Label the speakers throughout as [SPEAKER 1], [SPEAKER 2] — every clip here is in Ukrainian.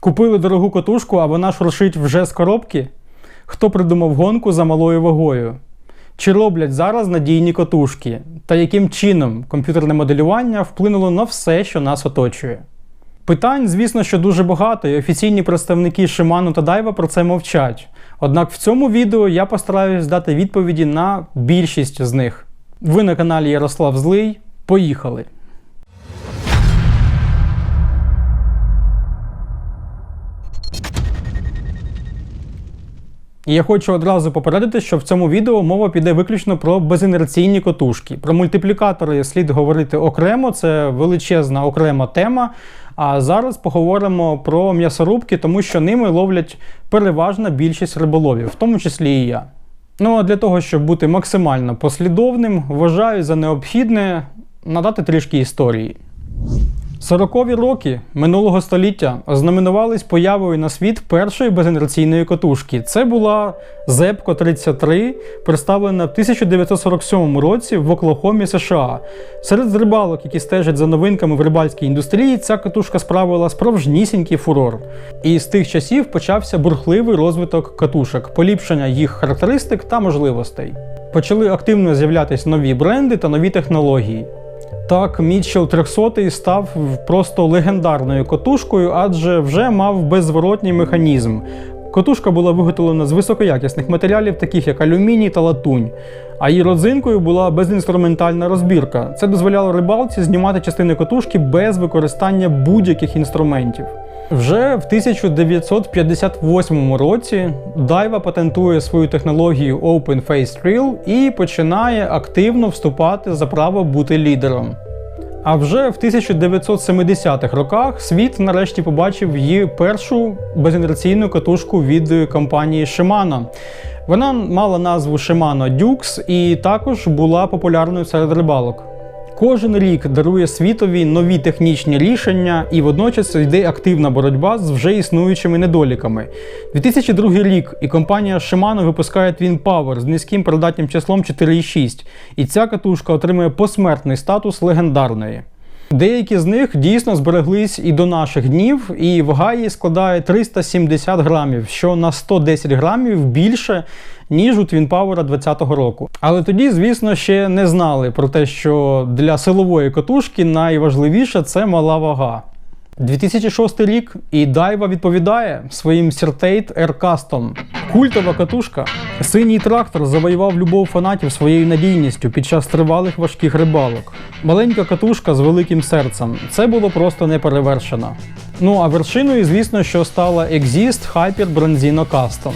[SPEAKER 1] Купили дорогу котушку, а вона шуршить вже з коробки? Хто придумав гонку за малою вагою? Чи роблять зараз надійні котушки? Та яким чином комп'ютерне моделювання вплинуло на все, що нас оточує? Питань, звісно, що дуже багато, і офіційні представники Shimano та Daiwa про це мовчать. Однак в цьому відео я постараюсь дати відповіді на більшість з них. Ви на каналі Ярослав Злий. Поїхали! І я хочу одразу попередити, що в цьому відео мова піде виключно про безінерційні котушки. Про мультиплікатори слід говорити окремо, це величезна окрема тема. А зараз поговоримо про м'ясорубки, тому що ними ловлять переважна більшість риболовів, в тому числі і я. Ну а для того, щоб бути максимально послідовним, вважаю за необхідне надати трішки історії. 40-ві роки минулого століття ознаменувались появою на світ першої безінерційної котушки. Це була Зепко 33, представлена в 1947 році в Оклахомі, США. Серед рибалок, які стежать за новинками в рибальській індустрії, ця катушка справила справжнісінький фурор. І з тих часів почався бурхливий розвиток катушок, поліпшення їх характеристик та можливостей. Почали активно з'являтися нові бренди та нові технології. Так, Мітчел 300 став просто легендарною котушкою, адже вже мав беззворотній механізм. Котушка була виготовлена з високоякісних матеріалів, таких як алюміній та латунь. А її родзинкою була безінструментальна розбірка. Це дозволяло рибалці знімати частини котушки без використання будь-яких інструментів. Вже в 1958 році Daiwa патентує свою технологію Open Face Drill і починає активно вступати за право бути лідером. А вже в 1970-х роках світ нарешті побачив її першу безінерційну катушку від компанії Shimano. Вона мала назву Shimano Dukes і також була популярною серед рибалок. Кожен рік дарує світові нові технічні рішення, і водночас йде активна боротьба з вже існуючими недоліками. 2002 рік і компанія Shimano випускає Twin Power з низьким передатнім числом 4,6, і ця катушка отримує посмертний статус легендарної. Деякі з них дійсно збереглись і до наших днів, і вага її складає 370 грамів, що на 110 грамів більше, ніж у Power 2020 року. Але тоді, звісно, ще не знали про те, що для силової катушки найважливіше це мала вага. 2006 рік і Daiwa відповідає своїм Air Custom. Культова катушка. Синій трактор завоював любов фанатів своєю надійністю під час тривалих важких рибалок. Маленька катушка з великим серцем. Це було просто неперевершено. Ну а вершиною, звісно, що стала Exist Hyper Bronzino Custom.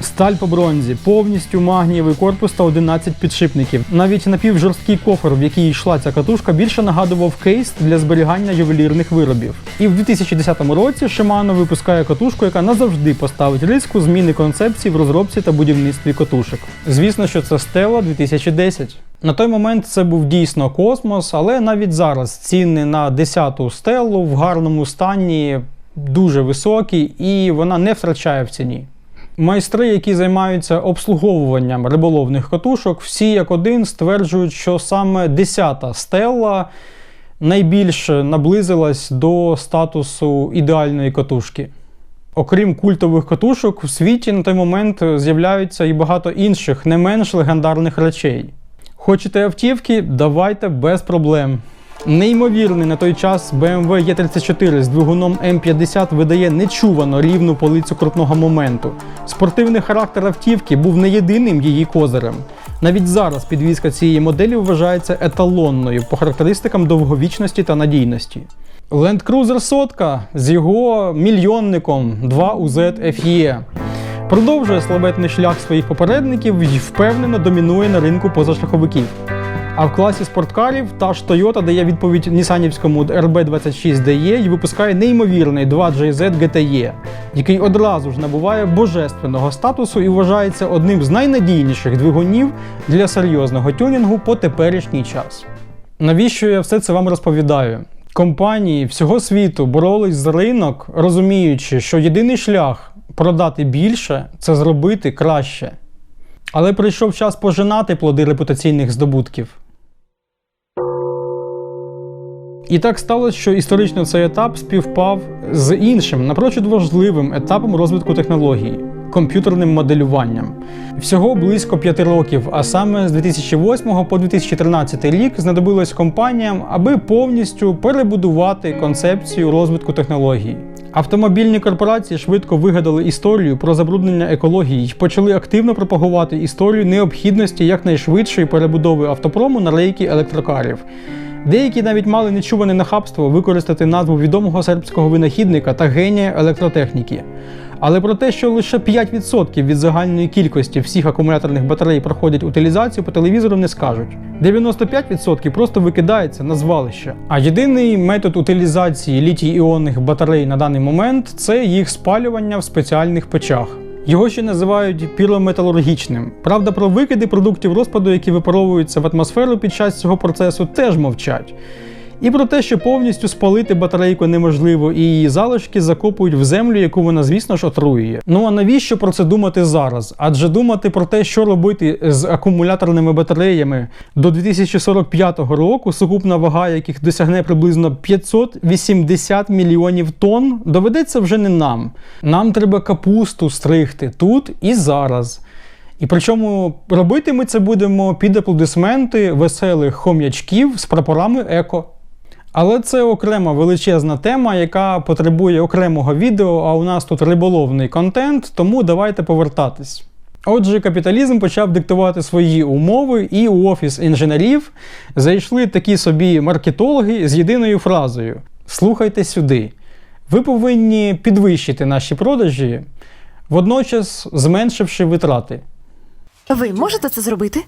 [SPEAKER 1] Сталь по бронзі, повністю магнієвий корпус та 11 підшипників. Навіть напівжорсткий кофер, в який йшла ця катушка, більше нагадував кейс для зберігання ювелірних виробів. І в 2010 році Shimano випускає катушку, яка назавжди поставить риску зміни концепції в розробці та будівництві катушок. Звісно, що це Stella 2010. На той момент це був дійсно космос, але навіть зараз ціни на 10-ту стелу в гарному стані дуже високі, і вона не втрачає в ціні. Майстри, які займаються обслуговуванням риболовних катушок, всі як один стверджують, що саме 10-та стелла найбільше наблизилась до статусу ідеальної катушки. Окрім культових катушок, у світі на той момент з'являються і багато інших, не менш легендарних речей. Хочете автівки? Давайте без проблем. Неймовірний на той час BMW E34 з двигуном М50 видає нечувано рівну полицю крутного моменту. Спортивний характер автівки був не єдиним її козирем. Навіть зараз підвізка цієї моделі вважається еталонною по характеристикам довговічності та надійності. Land Cruiser сотка з його мільйонником 2UZ FE. Продовжує славетний шлях своїх попередників і впевнено домінує на ринку позашляховиків. А в класі спорткарів та ж Toyota дає відповідь нісанівському RB26DE і випускає неймовірний 2JZ GTE, який одразу ж набуває божественного статусу і вважається одним з найнадійніших двигунів для серйозного тюнінгу по теперішній час. Навіщо я все це вам розповідаю? Компанії всього світу боролись за ринок, розуміючи, що єдиний шлях продати більше це зробити краще. Але прийшов час пожинати плоди репутаційних здобутків. І так сталося, що історично цей етап співпав з іншим, напрочуд важливим етапом розвитку технологій комп'ютерним моделюванням. Всього близько п'яти років, а саме з 2008 по 2013 рік знадобилось компаніям, аби повністю перебудувати концепцію розвитку технологій. Автомобільні корпорації швидко вигадали історію про забруднення екології і почали активно пропагувати історію необхідності якнайшвидшої перебудови автопрому на рейки електрокарів. Деякі навіть мали нечуване нахабство використати назву відомого сербського винахідника та генія електротехніки. Але про те, що лише 5% від загальної кількості всіх акумуляторних батарей проходять утилізацію, по телевізору не скажуть. 95% просто викидається на звалище. А єдиний метод утилізації літій-іонних батарей на даний момент це їх спалювання в спеціальних печах. Його ще називають пірометалургічним. Правда, про викиди продуктів розпаду, які випаровуються в атмосферу під час цього процесу, теж мовчать. І про те, що повністю спалити батарейку неможливо, і її залишки закопують в землю, яку вона, звісно ж, отруює. Ну а навіщо про це думати зараз? Адже думати про те, що робити з акумуляторними батареями до 2045 року, сукупна вага яких досягне приблизно 580 мільйонів тонн, доведеться вже не нам. Нам треба капусту стригти тут і зараз. І причому робити ми це будемо під аплодисменти веселих хом'ячків з прапорами еко. Але це окрема величезна тема, яка потребує окремого відео, а у нас тут риболовний контент, тому давайте повертатись. Отже, капіталізм почав диктувати свої умови, і у офіс інженерів зайшли такі собі маркетологи з єдиною фразою: Слухайте сюди, ви повинні підвищити наші продажі, водночас зменшивши витрати.
[SPEAKER 2] Ви можете це зробити?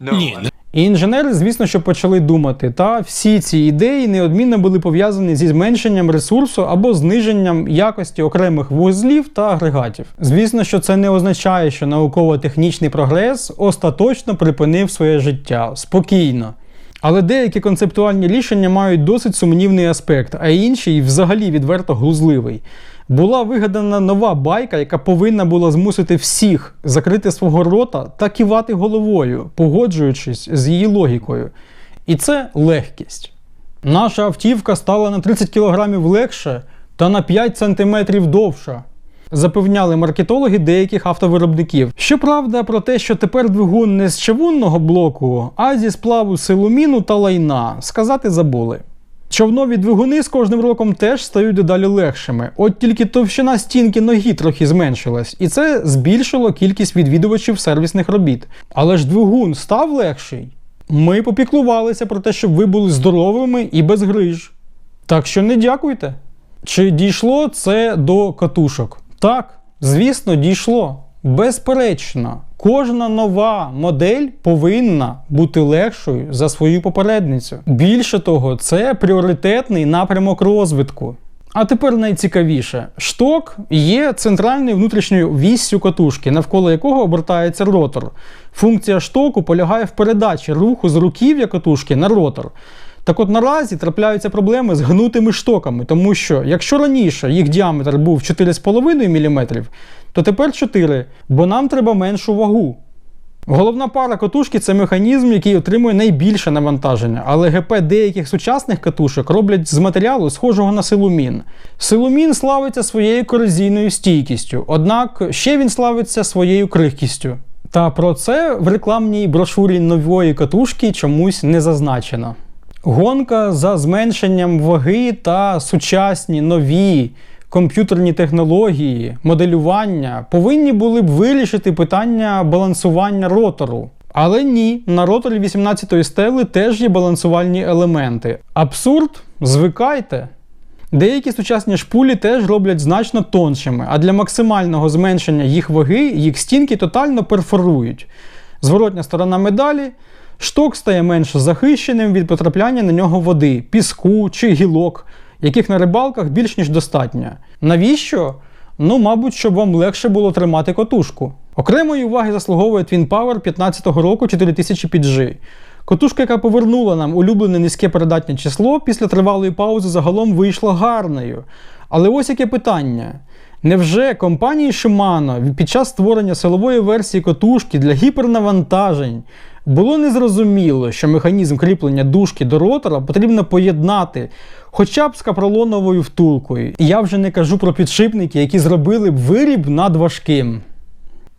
[SPEAKER 3] Ні, не
[SPEAKER 1] І інженери, звісно, що почали думати, та всі ці ідеї неодмінно були пов'язані зі зменшенням ресурсу або зниженням якості окремих вузлів та агрегатів. Звісно, що це не означає, що науково-технічний прогрес остаточно припинив своє життя спокійно. Але деякі концептуальні рішення мають досить сумнівний аспект, а інші взагалі відверто глузливий. Була вигадана нова байка, яка повинна була змусити всіх закрити свого рота та кивати головою, погоджуючись з її логікою. І це легкість. Наша автівка стала на 30 кг легше та на 5 см довша. Запевняли маркетологи деяких автовиробників. Щоправда, про те, що тепер двигун не з чавунного блоку, а зі сплаву силуміну та лайна, сказати забули. Човнові двигуни з кожним роком теж стають дедалі легшими, от тільки товщина стінки ноги трохи зменшилась, і це збільшило кількість відвідувачів сервісних робіт. Але ж двигун став легший. Ми попіклувалися про те, щоб ви були здоровими і без гриж. Так що не дякуйте. Чи дійшло це до катушок? Так, звісно, дійшло. Безперечно, кожна нова модель повинна бути легшою за свою попередницю. Більше того, це пріоритетний напрямок розвитку. А тепер найцікавіше: шток є центральною внутрішньою віссю катушки, навколо якого обертається ротор. Функція штоку полягає в передачі руху з руків'я катушки на ротор. Так от наразі трапляються проблеми з гнутими штоками, тому що якщо раніше їх діаметр був 4,5 мм, то тепер 4, бо нам треба меншу вагу. Головна пара катушки це механізм, який отримує найбільше навантаження, але ГП деяких сучасних катушок роблять з матеріалу, схожого на силумін. Силумін славиться своєю корозійною стійкістю, однак ще він славиться своєю крихкістю. Та про це в рекламній брошурі нової катушки чомусь не зазначено. Гонка за зменшенням ваги та сучасні нові комп'ютерні технології, моделювання повинні були б вирішити питання балансування ротору. Але ні, на роторі 18-ї стели теж є балансувальні елементи. Абсурд, звикайте. Деякі сучасні шпулі теж роблять значно тоншими, а для максимального зменшення їх ваги їх стінки тотально перфорують. Зворотня сторона медалі шток стає менш захищеним від потрапляння на нього води, піску чи гілок, яких на рибалках більш ніж достатньо. Навіщо? Ну, мабуть, щоб вам легше було тримати котушку. Окремої уваги заслуговує Twin Power 15-го року 4000 PG. Котушка, яка повернула нам улюблене низьке передатнє число, після тривалої паузи загалом вийшла гарною. Але ось яке питання. Невже компанії Shimano під час створення силової версії котушки для гіпернавантажень Було незрозуміло, що механізм кріплення дужки до ротора потрібно поєднати хоча б з капролоновою втулкою. Я вже не кажу про підшипники, які зробили б виріб надважким.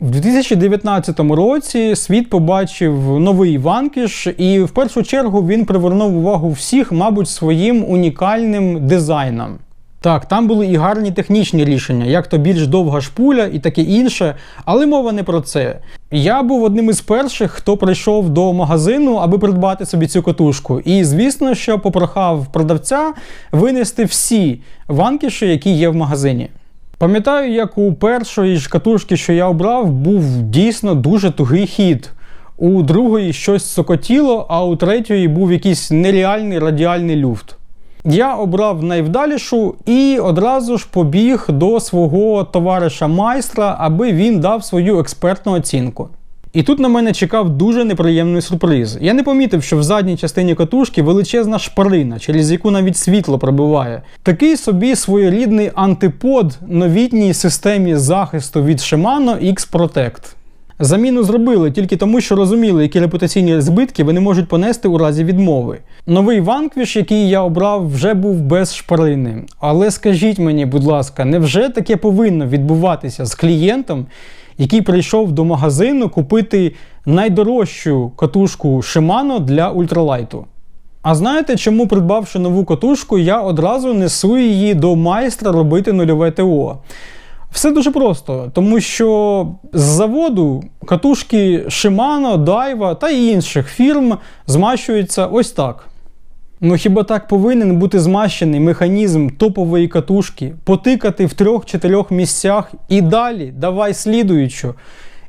[SPEAKER 1] В 2019 році світ побачив новий ванкіш, і в першу чергу він привернув увагу всіх, мабуть, своїм унікальним дизайном. Так, там були і гарні технічні рішення, як то більш довга шпуля і таке інше, але мова не про це. Я був одним із перших, хто прийшов до магазину, аби придбати собі цю катушку. І, звісно, що попрохав продавця винести всі ванкіші, які є в магазині. Пам'ятаю, як у першої ж катушки, що я обрав, був дійсно дуже тугий хід. У другої щось сокотіло, а у третьої був якийсь нереальний радіальний люфт. Я обрав найвдалішу і одразу ж побіг до свого товариша майстра, аби він дав свою експертну оцінку. І тут на мене чекав дуже неприємний сюрприз. Я не помітив, що в задній частині катушки величезна шпарина, через яку навіть світло пробиває. Такий собі своєрідний антипод новітній системі захисту від Shimano X-Protect. Заміну зробили тільки тому, що розуміли, які репутаційні збитки вони можуть понести у разі відмови. Новий ванквіш, який я обрав, вже був без шпарини. Але скажіть мені, будь ласка, невже таке повинно відбуватися з клієнтом, який прийшов до магазину купити найдорожчу катушку Shimano для ультралайту? А знаєте, чому, придбавши нову катушку, я одразу несу її до майстра робити нульове ТО? Все дуже просто, тому що з заводу катушки Shimano, Daiwa та інших фірм змащуються ось так. Ну хіба так повинен бути змащений механізм топової катушки, потикати в трьох-чотирьох місцях і далі давай слідуючу.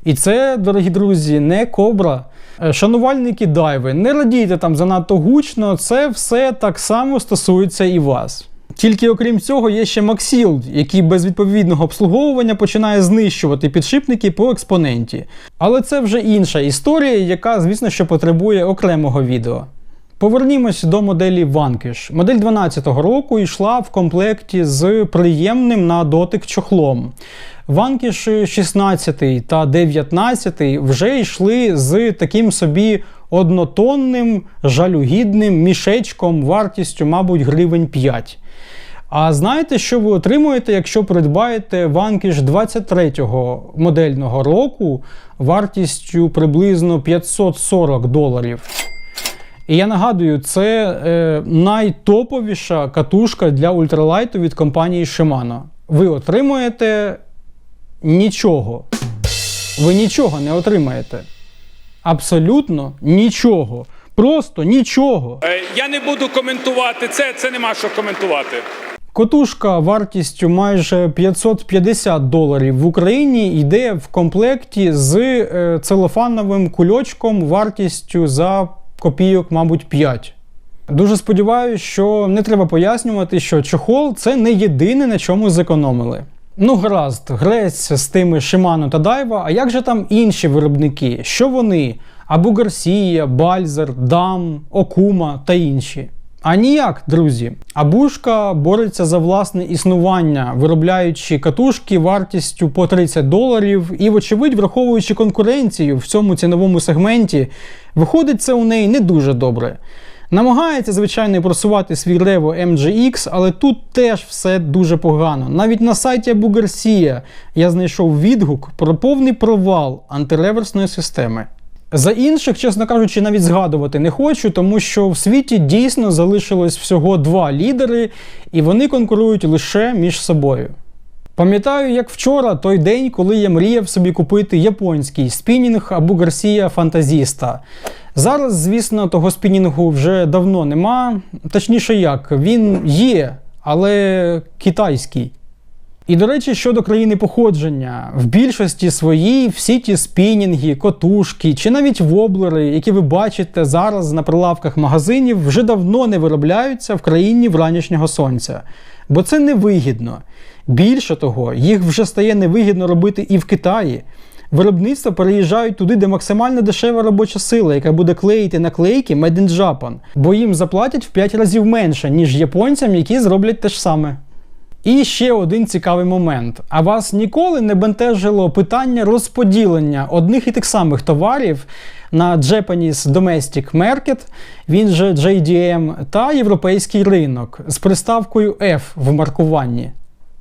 [SPEAKER 1] І це, дорогі друзі, не кобра. Е, Шанувальники дайви, не радійте там занадто гучно, це все так само стосується і вас. Тільки окрім цього, є ще Maxfield, який без відповідного обслуговування починає знищувати підшипники по експоненті. Але це вже інша історія, яка, звісно, що потребує окремого відео. Повернімось до моделі Vanquish. Модель 12-го року йшла в комплекті з приємним на дотик чохлом. Vanquish 16 та 19 вже йшли з таким собі однотонним жалюгідним мішечком вартістю, мабуть, гривень 5. А знаєте, що ви отримуєте, якщо придбаєте Vanquish 23-го модельного року вартістю приблизно 540 доларів? І я нагадую, це е, найтоповіша катушка для ультралайту від компанії Shimano. Ви отримуєте нічого. Ви нічого не отримаєте. Абсолютно нічого. Просто нічого.
[SPEAKER 3] Е, Я не буду коментувати це, це нема що коментувати.
[SPEAKER 1] Котушка вартістю майже 550 доларів в Україні йде в комплекті з е, целофановим кульочком вартістю за копійок, мабуть, 5. Дуже сподіваюся, що не треба пояснювати, що чохол це не єдине, на чому зекономили. Ну, гаразд, грець з тими Shimano та Daiwa, а як же там інші виробники? Що вони? Абу Гарсія, Бальзер, Дам, Окума та інші. А ніяк, друзі. Абушка бореться за власне існування, виробляючи катушки вартістю по 30 доларів, і, вочевидь, враховуючи конкуренцію в цьому ціновому сегменті, виходить це у неї не дуже добре. Намагається, звичайно, просувати свій Revo MGX, але тут теж все дуже погано. Навіть на сайті Garcia я знайшов відгук про повний провал антиреверсної системи. За інших, чесно кажучи, навіть згадувати не хочу, тому що в світі дійсно залишилось всього два лідери, і вони конкурують лише між собою. Пам'ятаю, як вчора, той день, коли я мріяв собі купити японський спінінг або Гарсія Фантазіста. Зараз, звісно, того спінінгу вже давно нема. Точніше, як, він є, але китайський. І, до речі, щодо країни походження, в більшості своїй всі ті спінінги, котушки чи навіть воблери, які ви бачите зараз на прилавках магазинів, вже давно не виробляються в країні вранішнього сонця. Бо це невигідно. Більше того, їх вже стає невигідно робити і в Китаї. Виробництва переїжджають туди, де максимально дешева робоча сила, яка буде клеїти наклейки Made in Japan, бо їм заплатять в 5 разів менше, ніж японцям, які зроблять те ж саме. І ще один цікавий момент. А вас ніколи не бентежило питання розподілення одних і тих самих товарів на Japanese Domestic Market, він же JDM, та європейський ринок з приставкою F в маркуванні.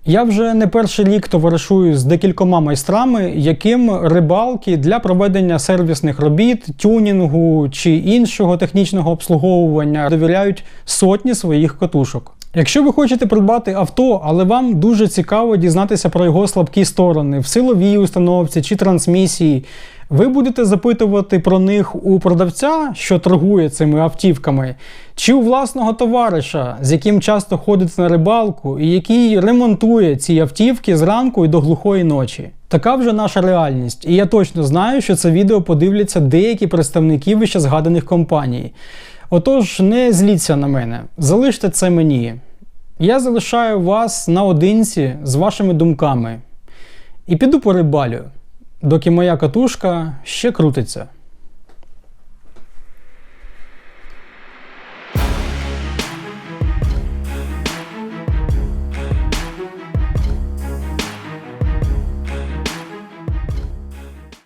[SPEAKER 1] Я вже не перший рік товаришую з декількома майстрами, яким рибалки для проведення сервісних робіт, тюнінгу чи іншого технічного обслуговування довіряють сотні своїх катушок. Якщо ви хочете придбати авто, але вам дуже цікаво дізнатися про його слабкі сторони в силовій установці чи трансмісії, ви будете запитувати про них у продавця, що торгує цими автівками, чи у власного товариша, з яким часто ходите на рибалку, і який ремонтує ці автівки зранку і до глухої ночі. Така вже наша реальність, і я точно знаю, що це відео подивляться деякі представники вище згаданих компаній. Отож, не зліться на мене, залиште це мені. Я залишаю вас наодинці з вашими думками і піду порибалю, доки моя катушка ще крутиться.